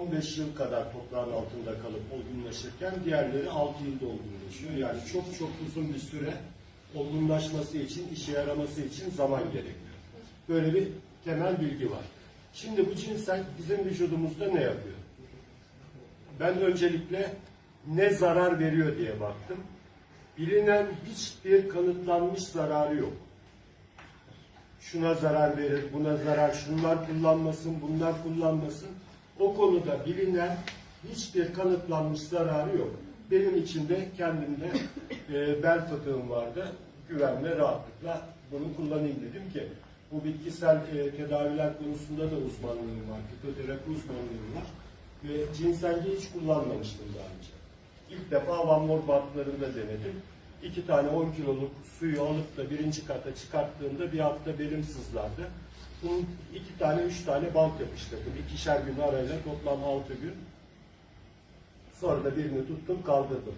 15 yıl kadar toprağın altında kalıp olgunlaşırken diğerleri 6 yılda olgunlaşıyor. Yani çok çok uzun bir süre olgunlaşması için, işe yaraması için zaman gerekiyor. Böyle bir temel bilgi var. Şimdi bu cinsel bizim vücudumuzda ne yapıyor? Ben öncelikle ne zarar veriyor diye baktım. Bilinen hiçbir kanıtlanmış zararı yok. Şuna zarar verir, buna zarar, şunlar kullanmasın, bunlar kullanmasın. O konuda bilinen hiçbir kanıtlanmış zararı yok. Benim içinde kendimde e, bel fıtığım vardı. Güven ve rahatlıkla bunu kullanayım dedim ki bu bitkisel e, tedaviler konusunda da uzmanlığım var. Fitoterapi uzmanlığım var. Ve cinselliği hiç kullanmamıştım daha önce. İlk defa Van Mor bantlarında denedim. İki tane 10 kiloluk suyu alıp da birinci kata çıkarttığımda bir hafta belim sızlardı. Bunun iki tane, üç tane bant yapıştırdım. İkişer gün arayla toplam altı gün. Sonra da birini tuttum kaldırdım.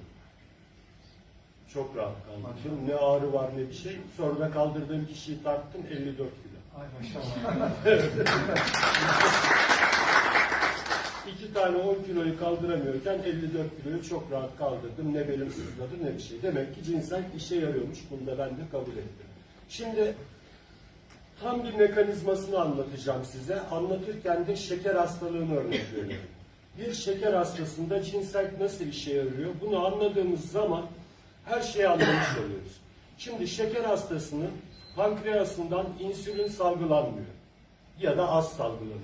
Çok rahat kaldırdım. Ne ağrı var ne bir şey. Sonra da kaldırdığım kişiyi tarttım 54 kilo. Ay maşallah. İki tane 10 kiloyu kaldıramıyorken 54 kiloyu çok rahat kaldırdım. Ne belim sızladı ne bir şey. Demek ki cinsel işe yarıyormuş. Bunu da ben de kabul ettim. Şimdi tam bir mekanizmasını anlatacağım size. Anlatırken de şeker hastalığını örnek veriyorum. Bir şeker hastasında cinsel nasıl işe yarıyor? Bunu anladığımız zaman her şeyi anlamış oluyoruz. Şimdi şeker hastasının pankreasından insülin salgılanmıyor. Ya da az salgılanıyor.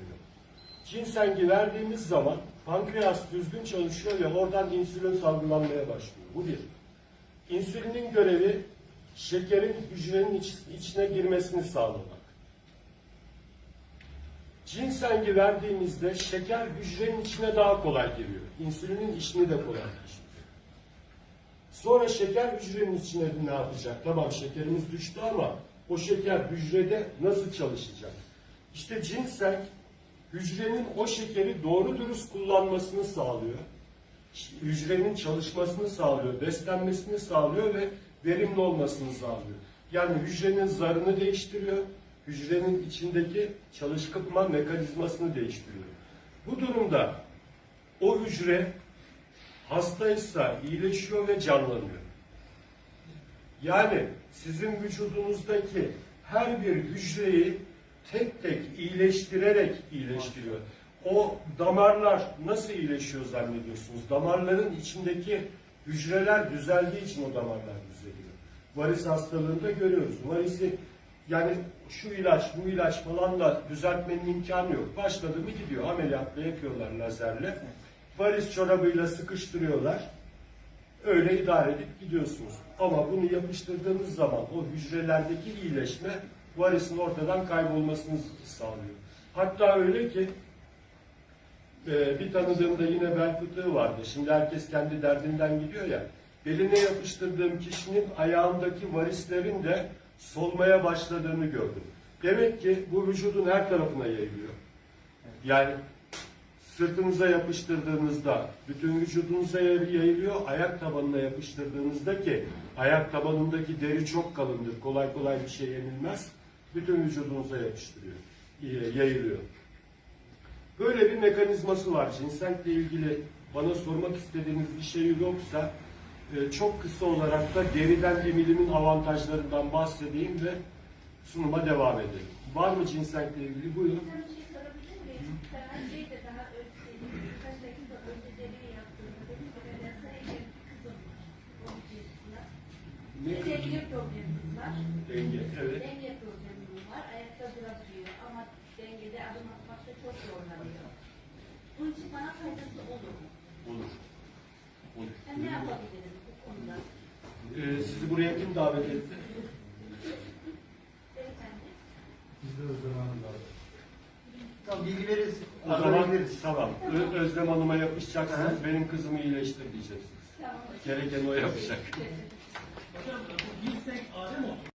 Cinsengi verdiğimiz zaman pankreas düzgün çalışıyor ve oradan insülin salgılanmaya başlıyor. Bu bir. İnsülinin görevi şekerin hücrenin iç- içine girmesini sağlamak. Cinsengi verdiğimizde şeker hücrenin içine daha kolay giriyor. İnsülinin işini de kolaylaştırıyor. Sonra şeker hücrenin içine ne yapacak? Tamam şekerimiz düştü ama o şeker hücrede nasıl çalışacak? İşte cinsel hücrenin o şekeri doğru dürüst kullanmasını sağlıyor. Hücrenin çalışmasını sağlıyor, beslenmesini sağlıyor ve verimli olmasını sağlıyor. Yani hücrenin zarını değiştiriyor, hücrenin içindeki çalışma mekanizmasını değiştiriyor. Bu durumda o hücre hastaysa iyileşiyor ve canlanıyor. Yani sizin vücudunuzdaki her bir hücreyi tek tek iyileştirerek iyileştiriyor. O damarlar nasıl iyileşiyor zannediyorsunuz? Damarların içindeki hücreler düzeldiği için o damarlar düzeliyor. Varis hastalığında görüyoruz. Varisi yani şu ilaç, bu ilaç falan da düzeltmenin imkanı yok. Başladı mı gidiyor. Ameliyatla yapıyorlar lazerle. Varis çorabıyla sıkıştırıyorlar. Öyle idare edip gidiyorsunuz. Ama bunu yapıştırdığınız zaman o hücrelerdeki iyileşme varisin ortadan kaybolmasını sağlıyor. Hatta öyle ki e, bir tanıdığımda yine bel fıtığı vardı. Şimdi herkes kendi derdinden gidiyor ya. Beline yapıştırdığım kişinin ayağındaki varislerin de solmaya başladığını gördüm. Demek ki bu vücudun her tarafına yayılıyor. Yani sırtınıza yapıştırdığınızda bütün vücudunuza yayılıyor. Ayak tabanına yapıştırdığınızda ki ayak tabanındaki deri çok kalındır. Kolay kolay bir şey yenilmez. Bütün vücudunuza yapıştırıyor. e, Yayılıyor. Böyle bir mekanizması var. Cinsellikle ilgili bana sormak istediğiniz bir şey yoksa e, çok kısa olarak da deriden emilimin avantajlarından bahsedeyim ve sunuma devam edelim. Var mı cinsellikle ilgili? Buyurun. Ben bir sorabilir miyim? Ben de daha önce, birkaç dakika önce deney yaptığımda dedim ki ben sadece kızım var. 12 yaşında. Ne denge problemimiz var. Denge, evet. Denge problemimiz var. Ayakta duramıyor ama dengede adım atmakta çok zorlanıyor. Bunun için bana faydası olur mu? Olur. Olur. Ben ne yapabilirim bu konuda? Ee, sizi buraya kim davet etti? Beyefendi. Biz de Özlem Hanım da. Tamam bilgi veririz. O zaman veririz. tamam. Ö- Özlem Hanım'a yapışacaksınız. Benim kızımı iyileştir diyeceksiniz. Tamam. Gereken o yapacak. Hocam bu ginseng ağrı mı?